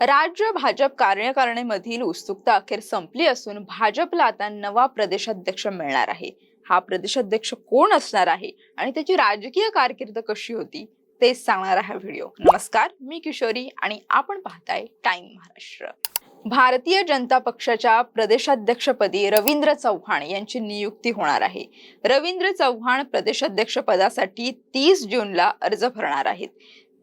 राज्य भाजप कार्यकारिणीमधील उत्सुकता अखेर संपली असून भाजपला आता नवा प्रदेशाध्यक्ष मिळणार आहे. हा प्रदेशाध्यक्ष कोण असणार आहे आणि त्याची राजकीय कारकीर्द कशी होती तेच सांगणारा हा व्हिडिओ. नमस्कार मी किशोरी आणि आपण पाहताय टाइम महाराष्ट्र. भारतीय जनता पक्षाच्या प्रदेशाध्यक्षपदी रवींद्र चव्हाण यांची नियुक्ती होणार आहे. रवींद्र चव्हाण प्रदेशाध्यक्ष पदासाठी तीस जूनला अर्ज भरणार आहेत.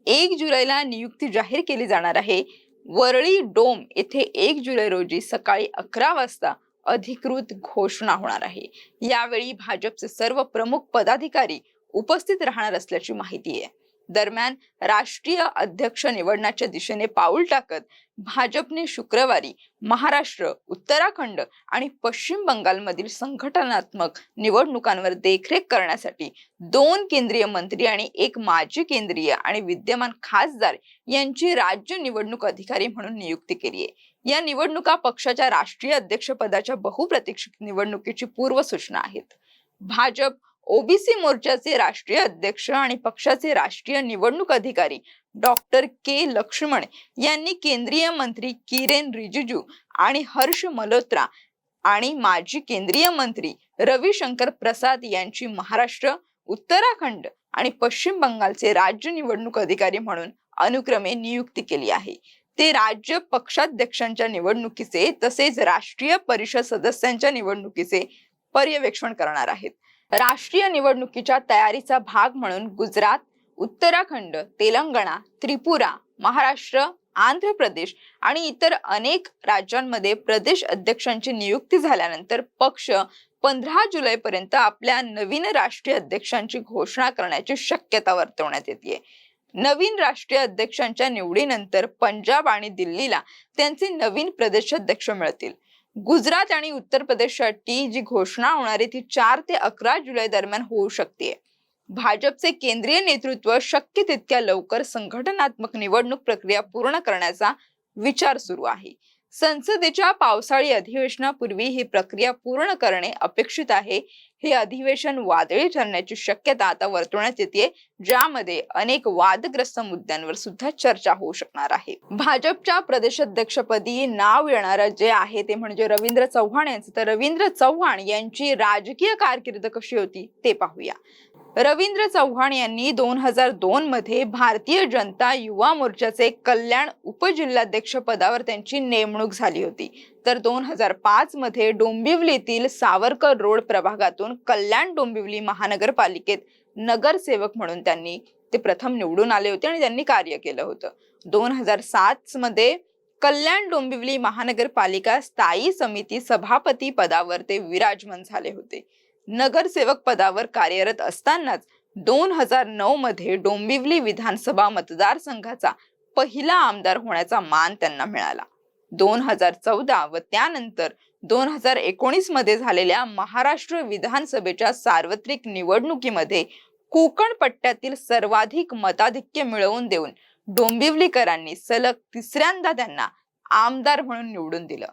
एक जुलैला नियुक्ती जाहीर केली जाणार आहे. वरळी डोम येथे एक जुलै रोजी सकाळी अकरा वाजता अधिकृत घोषणा होणार आहे. यावेळी भाजपचे सर्व प्रमुख पदाधिकारी उपस्थित राहणार असल्याची माहिती आहे. दरम्यान राष्ट्रीय अध्यक्ष निवडण्याच्या दिशेने पाऊल टाकत भाजपने शुक्रवारी महाराष्ट्र उत्तराखंड आणि पश्चिम बंगालमधील संघटनात्मक निवडणुकांवर देखरेख करण्यासाठी दोन केंद्रीय मंत्री आणि एक माजी केंद्रीय आणि विद्यमान खासदार यांची राज्य निवडणूक अधिकारी म्हणून नियुक्ती केली आहे. या निवडणुका पक्षाच्या राष्ट्रीय अध्यक्षपदाच्या बहुप्रतीक्षित निवडणुकीची पूर्वसूचना आहेत. भाजप ओबीसी मोर्चाचे राष्ट्रीय अध्यक्ष आणि पक्षाचे राष्ट्रीय निवडणूक अधिकारी डॉक्टर के लक्ष्मण यांनी केंद्रीय मंत्री किरेन रिजिजू आणि हर्ष मल्होत्रा आणि माजी केंद्रीय मंत्री रविशंकर प्रसाद यांची महाराष्ट्र उत्तराखंड आणि पश्चिम बंगालचे राज्य निवडणूक अधिकारी म्हणून अनुक्रमे नियुक्ती केली आहे. ते राज्य पक्षाध्यक्षांच्या निवडणुकीचे तसेच राष्ट्रीय परिषद सदस्यांच्या निवडणुकीचे पर्यवेक्षण करणार आहेत. राष्ट्रीय निवडणुकीच्या तयारीचा भाग म्हणून गुजरात उत्तराखंड तेलंगणा त्रिपुरा महाराष्ट्र आंध्र प्रदेश आणि इतर अनेक राज्यांमध्ये प्रदेश अध्यक्षांची नियुक्ती झाल्यानंतर पक्ष पंधरा जुलै पर्यंत आपल्या नवीन राष्ट्रीय अध्यक्षांची घोषणा करण्याची शक्यता वर्तवण्यात येते नवीन राष्ट्रीय अध्यक्षांच्या निवडीनंतर पंजाब आणि दिल्लीला त्यांचे नवीन प्रदेशाध्यक्ष मिळतील. गुजरात आणि उत्तर प्रदेशसाठी जी घोषणा होणार आहे ती चार ते अकरा जुलै दरम्यान होऊ शकते. भाजपचे केंद्रीय नेतृत्व शक्य तितक्या लवकर संघटनात्मक निवडणूक प्रक्रिया पूर्ण करण्याचा विचार सुरू आहे. संसदेच्या पावसाळी अधिवेशनापूर्वी ही प्रक्रिया पूर्ण करणे अपेक्षित आहे. हे अधिवेशन वादळी ठरण्याची शक्यता आता वर्तवण्यात येते ज्यामध्ये अनेक वादग्रस्त मुद्द्यांवर सुद्धा चर्चा होऊ शकणार आहे. भाजपच्या प्रदेशाध्यक्षपदी नाव येणारं जे आहे ते म्हणजे रवींद्र चव्हाण यांचं. तर रवींद्र चव्हाण यांची राजकीय कारकीर्द कशी होती ते पाहूया. रवींद्र चव्हाण यांनी दोन हजार दोन मध्ये भारतीय जनता युवा मोर्चाचे कल्याण उपजिल्हाध्यक्ष पदावर त्यांची नेमणूक झाली होती. तर दोन हजार पाच मध्ये डोंबिवलीतील सावरकर रोड प्रभागातून कल्याण डोंबिवली महानगरपालिकेत नगरसेवक म्हणून त्यांनी ते प्रथम निवडून आले होते आणि त्यांनी कार्य केलं होतं. दोन हजार सात मध्ये कल्याण डोंबिवली महानगरपालिका स्थायी समिती सभापती पदावर ते विराजमान झाले होते. नगरसेवक पदावर कार्यरत असतानाच दोन हजार नऊ मध्ये डोंबिवली विधानसभा मतदारसंघाचा पहिला आमदार होण्याचा मान त्यांना मिळाला. दोन हजार चौदा व त्यानंतर दोन हजार एकोणीसमध्ये झालेल्या महाराष्ट्र विधानसभेच्या सार्वत्रिक निवडणुकीमध्ये कोकण पट्ट्यातील सर्वाधिक मताधिक्य मिळवून देऊन डोंबिवलीकरांनी सलग तिसऱ्यांदा त्यांना आमदार म्हणून निवडून दिलं.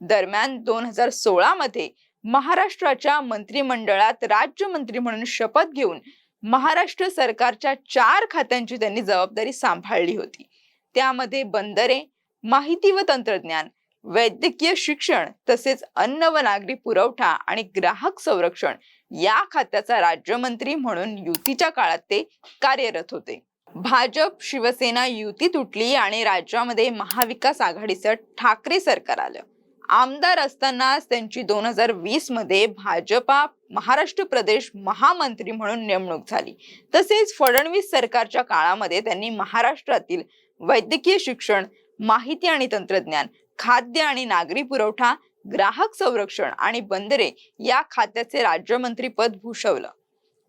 दरम्यान दोन हजार सोळा मध्ये महाराष्ट्राच्या मंत्रिमंडळात राज्यमंत्री म्हणून शपथ घेऊन महाराष्ट्र सरकारच्या चार खात्यांची त्यांनी जबाबदारी सांभाळली होती. त्यामध्ये बंदरे माहिती व तंत्रज्ञान वैद्यकीय शिक्षण तसेच अन्न व नागरी पुरवठा आणि ग्राहक संरक्षण या खात्याचा राज्यमंत्री म्हणून युतीच्या काळात ते कार्यरत होते. भाजप शिवसेना युती तुटली आणि राज्यामध्ये महाविकास आघाडीचं ठाकरे सरकार आलं. आमदार असतानाच त्यांची दोन हजार वीसमध्ये भाजपा महाराष्ट्र प्रदेश महामंत्री म्हणून नेमणूक झाली. तसेच फडणवीस सरकारच्या काळामध्ये त्यांनी महाराष्ट्रातील वैद्यकीय शिक्षण माहिती आणि तंत्रज्ञान खाद्य आणि नागरी पुरवठा ग्राहक संरक्षण आणि बंदरे या खात्याचे राज्यमंत्री पद भूषवलं.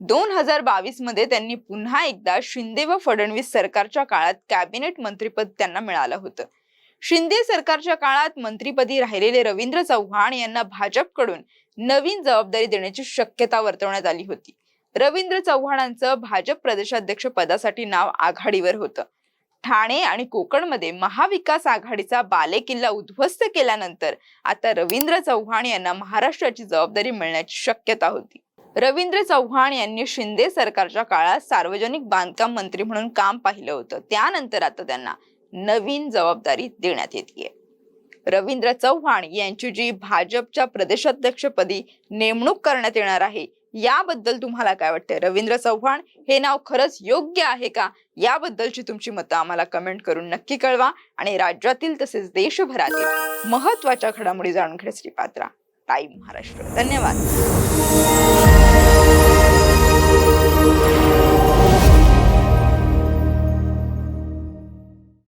दोन हजार बावीसमध्ये त्यांनी पुन्हा एकदा शिंदे व फडणवीस सरकारच्या काळात कॅबिनेट मंत्रीपद त्यांना मिळालं होतं. शिंदे सरकारच्या काळात मंत्रीपदी राहिलेले रवींद्र चव्हाण यांना भाजपकडून नवीन जबाबदारी देण्याची शक्यता वर्तवण्यात आली होती. रवींद्र चव्हाणांचं भाजप प्रदेशाध्यक्ष पदासाठी नाव आघाडीवर होतं. ठाणे आणि कोकणमध्ये महाविकास आघाडीचा बालेकिल्ला उद्ध्वस्त केल्यानंतर आता रवींद्र चव्हाण यांना महाराष्ट्राची जबाबदारी मिळण्याची शक्यता होती. रवींद्र चव्हाण यांनी शिंदे सरकारच्या काळात सार्वजनिक बांधकाम मंत्री म्हणून काम पाहिलं होतं. त्यानंतर आता त्यांना नवीन जबाबदारी देण्यात येते रवींद्र चव्हाण यांची जी भाजपच्या प्रदेशाध्यक्षपदी नेमणूक करण्यात येणार आहे याबद्दल तुम्हाला काय वाटतंय? रवींद्र चव्हाण हे नाव खरंच योग्य आहे का? याबद्दलची तुमची मतं आम्हाला कमेंट करून नक्की कळवा आणि राज्यातील तसेच देशभरातील महत्त्वाच्या घडामोडी जाणून घेण्यासाठी पात्रा. टाईम महाराष्ट्र. धन्यवाद.